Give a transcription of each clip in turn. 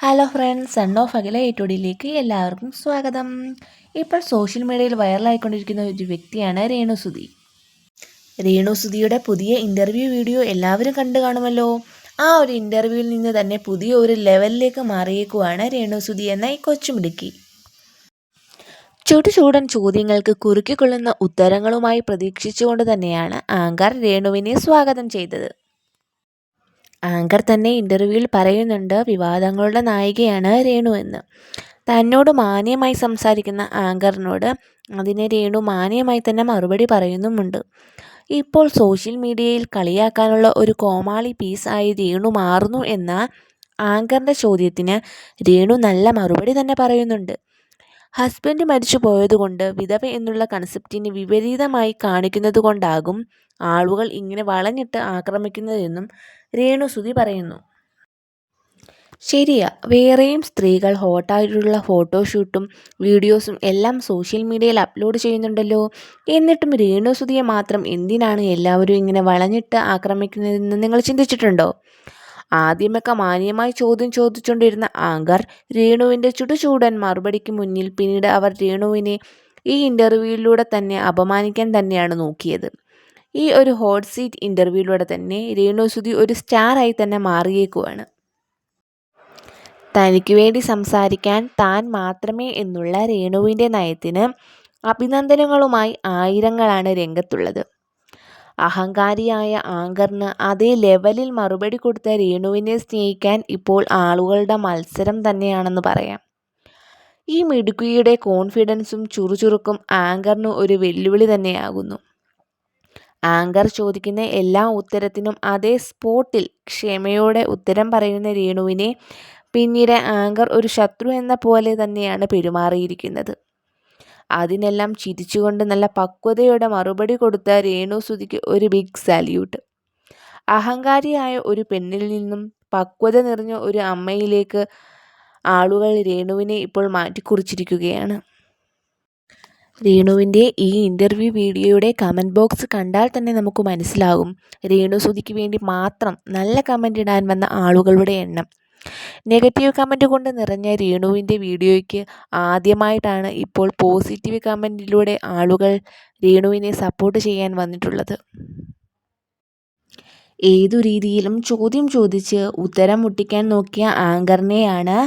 Hello friends son of Akhila ഏറ്റുടിയിലേക്ക് എല്ലാവർക്കും സ്വാഗതം. ഇപ്പോൾ സോഷ്യൽ മീഡിയയിൽ വൈറലായിക്കൊണ്ടിരിക്കുന്ന ഒരു വ്യക്തിയാണ് രേണു സുധി. രേണു സുധിയുടെ പുതിയ ഇന്റർവ്യൂ വീഡിയോ എല്ലാവരും കണ്ടു കാണുമല്ലോ. ആ ഒരു ഇന്റർവ്യൂവിൽ നിന്ന് തന്നെ പുതിയ ഒരു ലെവലിലേക്ക് മാറിയേക്കുവാണ് രേണു സുധി എന്ന ഈ കൊച്ചുമിടുക്കി ചുടുചൂടൻ ചോദ്യങ്ങൾക്ക് കുറുക്കിക്കൊള്ളുന്ന ഉത്തരങ്ങളുമായി പ്രതീക്ഷിച്ചുകൊണ്ട് തന്നെയാണ് ആങ്കർ രേണുവിനെ സ്വാഗതം ചെയ്തത്. ആങ്കർ തന്നെ ഇന്റർവ്യൂവിൽ പറയുന്നുണ്ട് വിവാദങ്ങളുടെ നായികയാണ് രേണു എന്ന്. തന്നോട് മാന്യമായി സംസാരിക്കുന്ന ആങ്കറിനോട് അതിനെ രേണു മാന്യമായി തന്നെ മറുപടി പറയുന്നുമുണ്ട്. ഇപ്പോൾ സോഷ്യൽ മീഡിയയിൽ കളിയാക്കാനുള്ള ഒരു കോമാളി പീസ് ആയി രേണു മാറുന്നു എന്ന ആങ്കറിന്റെ ചോദ്യത്തിന് രേണു നല്ല മറുപടി തന്നെ പറയുന്നുണ്ട്. ഹസ്ബൻഡ് മരിച്ചു പോയതുകൊണ്ട് വിധവ എന്നുള്ള കൺസെപ്റ്റിന് വിപരീതമായി കാണിക്കുന്നത് കൊണ്ടാകും ആളുകൾ ഇങ്ങനെ വളഞ്ഞിട്ട് ആക്രമിക്കുന്നതെന്നും രേണുസുതി പറയുന്നു. ശരിയാ വേറെയും സ്ത്രീകൾ ഹോട്ടായിട്ടുള്ള ഫോട്ടോഷൂട്ടും വീഡിയോസും എല്ലാം സോഷ്യൽ മീഡിയയിൽ അപ്ലോഡ് ചെയ്യുന്നുണ്ടല്ലോ. എന്നിട്ടും രേണുസുതിയെ മാത്രം എന്തിനാണ് എല്ലാവരും ഇങ്ങനെ വളഞ്ഞിട്ട് ആക്രമിക്കുന്നതെന്ന് നിങ്ങൾ ചിന്തിച്ചിട്ടുണ്ടോ? ആദ്യമൊക്കെ മാന്യമായി ചോദ്യം ചോദിച്ചുകൊണ്ടിരുന്ന ആങ്കർ രേണുവിന്റെ ചുടുചൂടൻ മറുപടിക്ക് മുന്നിൽ പിന്നീട് അവർ രേണുവിനെ ഈ ഇന്റർവ്യൂവിലൂടെ തന്നെ അപമാനിക്കാൻ തന്നെയാണ് നോക്കിയത്. ഈ ഒരു ഹോട്ട് സീറ്റ് ഇന്റർവ്യൂവിലൂടെ തന്നെ രേണുസുതി ഒരു സ്റ്റാറായി തന്നെ മാറിയേക്കുവാണ്. തനിക്ക് വേണ്ടി സംസാരിക്കാൻ താൻ മാത്രമേ എന്നുള്ള രേണുവിന്റെ നയത്തിന് അഭിനന്ദനങ്ങളുമായി ആയിരങ്ങളാണ് രംഗത്തുള്ളത്. അഹങ്കാരിയായ ആങ്കറിന് അതേ ലെവലിൽ മറുപടി കൊടുത്ത രേണുവിനെ സ്നേഹിക്കാൻ ഇപ്പോൾ ആളുകളുടെ മത്സരം തന്നെയാണെന്ന് പറയാം. ഈ മിടുക്കിയുടെ കോൺഫിഡൻസും ചുറുചുറുക്കും ആങ്കറിന് ഒരു വെല്ലുവിളി തന്നെയാകുന്നു. ആങ്കർ ചോദിക്കുന്ന എല്ലാ ഉത്തരത്തിനും അതേ സ്പോട്ടിൽ ക്ഷമയോടെ ഉത്തരം പറയുന്ന രേണുവിനെ പിന്നീട് ആങ്കർ ഒരു ശത്രു എന്ന പോലെ തന്നെയാണ് പെരുമാറിയിരിക്കുന്നത്. അതിനെല്ലാം ചിരിച്ചുകൊണ്ട് നല്ല പക്വതയോടെ മറുപടി കൊടുത്ത രേണു സുതിക്ക് ഒരു ബിഗ് സാല്യൂട്ട് അഹങ്കാരിയായ ഒരു പെണ്ണിൽ നിന്നും പക്വത നിറഞ്ഞ ഒരു അമ്മയിലേക്ക് ആളുകൾ രേണുവിനെ ഇപ്പോൾ മാറ്റിക്കുറിച്ചിരിക്കുകയാണ്. രേണുവിന്റെ ഈ ഇന്റർവ്യൂ വീഡിയോയുടെ കമന്റ് ബോക്സ് കണ്ടാൽ തന്നെ നമുക്ക് മനസ്സിലാകും. രേണു സുധിക്ക് വേണ്ടി മാത്രം നല്ല കമന്റ് ഇടാൻ വന്ന ആളുകളുടെ എണ്ണം. നെഗറ്റീവ് കമന്റ് കൊണ്ട് നിറഞ്ഞ രേണുവിന്റെ വീഡിയോയ്ക്ക് ആദ്യമായിട്ടാണ് ഇപ്പോൾ പോസിറ്റീവ് കമന്റിലൂടെ ആളുകൾ രേണുവിനെ സപ്പോർട്ട് ചെയ്യാൻ വന്നിട്ടുള്ളത്. ഏതു രീതിയിലും ചോദ്യം ചോദിച്ച് ഉത്തരം മുട്ടിക്കാൻ നോക്കിയ ആങ്കറിനെയാണ്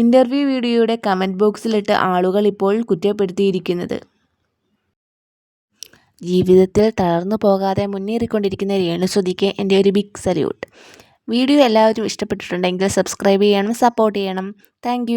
ഇന്റർവ്യൂ വീഡിയോയുടെ കമന്റ് ബോക്സിലിട്ട് ആളുകൾ ഇപ്പോൾ കുറ്റപ്പെടുത്തിയിരിക്കുന്നത്. ജീവിതത്തിൽ തളർന്നു പോകാതെ മുന്നേറിക്കൊണ്ടിരിക്കുന്ന രേണുസുതിക്ക് എന്റെ ഒരു ബിഗ് സല്യൂട്ട് വീഡിയോ എല്ലാവരും ഇഷ്ടപ്പെട്ടിട്ടുണ്ടെങ്കിൽ സബ്സ്ക്രൈബ് ചെയ്യണം സപ്പോർട്ട് ചെയ്യണം. താങ്ക്